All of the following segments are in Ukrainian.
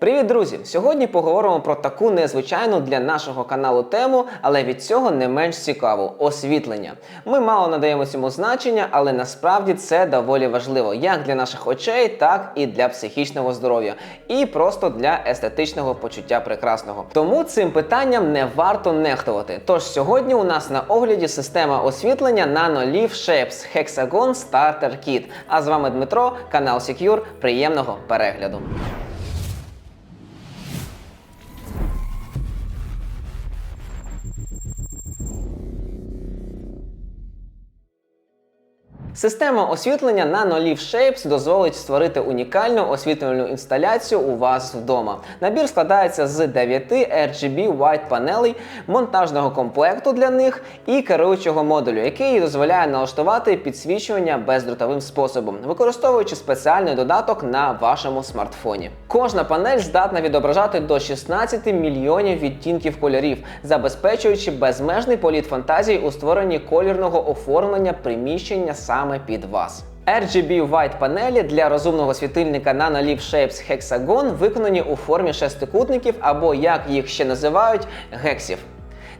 Привіт, друзі! Сьогодні поговоримо про таку незвичайну для нашого каналу тему, але від цього не менш цікаву освітлення. Ми мало надаємо цьому значення, але насправді це доволі важливо як для наших очей, так і для психічного здоров'я, і просто для естетичного почуття прекрасного. Тому цим питанням не варто нехтувати. Тож сьогодні у нас на огляді система освітлення Nano Shapes Hexagon Starter Kit. А з вами Дмитро, канал Secure. Приємного перегляду. Система освітлення Nano Shapes дозволить створити унікальну освітлювальну інсталяцію у вас вдома. Набір складається з 9 RGB White панелей, монтажного комплекту для них і керуючого модулю, який дозволяє налаштувати підсвічування бездротовим способом, використовуючи спеціальний додаток на вашому смартфоні. Кожна панель здатна відображати до 16 мільйонів відтінків кольорів, забезпечуючи безмежний політ фантазії у створенні колірного оформлення приміщення саме під вас. RGB White панелі для розумного світильника Nano Shapes Hexagon виконані у формі шестикутників або, як їх ще називають, гексів.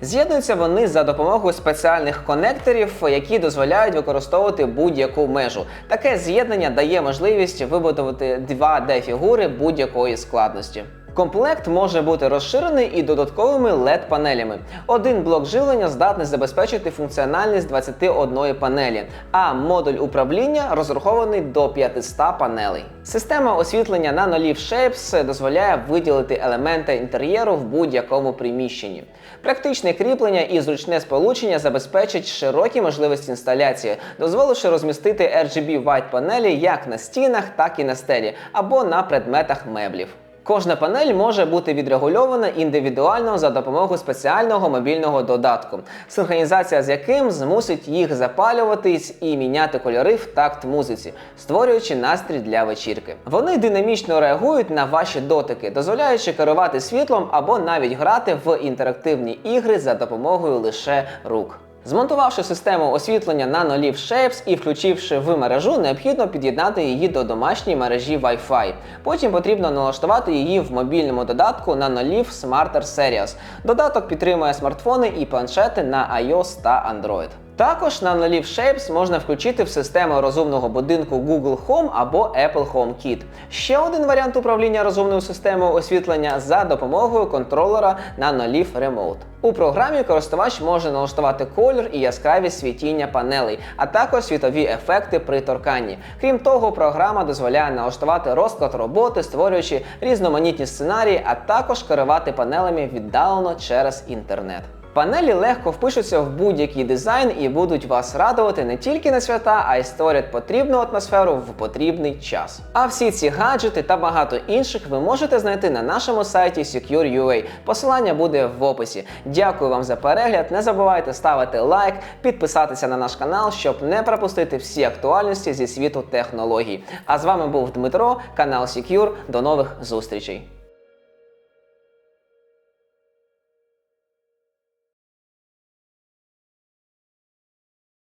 З'єднуються вони за допомогою спеціальних конекторів, які дозволяють використовувати будь-яку межу. Таке з'єднання дає можливість вибудувати 2D-фігури будь-якої складності. Комплект може бути розширений і додатковими LED-панелями. Один блок живлення здатний забезпечити функціональність 21 панелі, а модуль управління розрахований до 500 панелей. Система освітлення Nano Shapes дозволяє виділити елементи інтер'єру в будь-якому приміщенні. Практичне кріплення і зручне сполучення забезпечить широкі можливості інсталяції, дозволивши розмістити RGB White панелі як на стінах, так і на стелі або на предметах меблів. Кожна панель може бути відрегульована індивідуально за допомогою спеціального мобільного додатку, синхронізація з яким змусить їх запалюватись і міняти кольори в такт музиці, створюючи настрій для вечірки. Вони динамічно реагують на ваші дотики, дозволяючи керувати світлом або навіть грати в інтерактивні ігри за допомогою лише рук. Змонтувавши систему освітлення Nano Shapes і включивши в мережу, необхідно під'єднати її до домашньої мережі Wi-Fi. Потім потрібно налаштувати її в мобільному додатку NanoLeaf Smarter Series. Додаток підтримує смартфони і планшети на iOS та Android. Також на Nano Shapes можна включити в систему розумного будинку Google Home або Apple Home Kit. Ще один варіант управління розумною системою освітлення за допомогою контролера Nano Remote. У програмі користувач може налаштувати колір і яскравість світіння панелей, а також світові ефекти при торканні. Крім того, програма дозволяє налаштувати розклад роботи, створюючи різноманітні сценарії, а також керувати панелями віддалено через інтернет. Панелі легко впишуться в будь-який дизайн і будуть вас радувати не тільки на свята, а й створять потрібну атмосферу в потрібний час. А всі ці гаджети та багато інших ви можете знайти на нашому сайті Secure.ua. Посилання буде в описі. Дякую вам за перегляд. Не забувайте ставити лайк, підписатися на наш канал, щоб не пропустити всі актуальності зі світу технологій. А з вами був Дмитро, канал Secure. До нових зустрічей.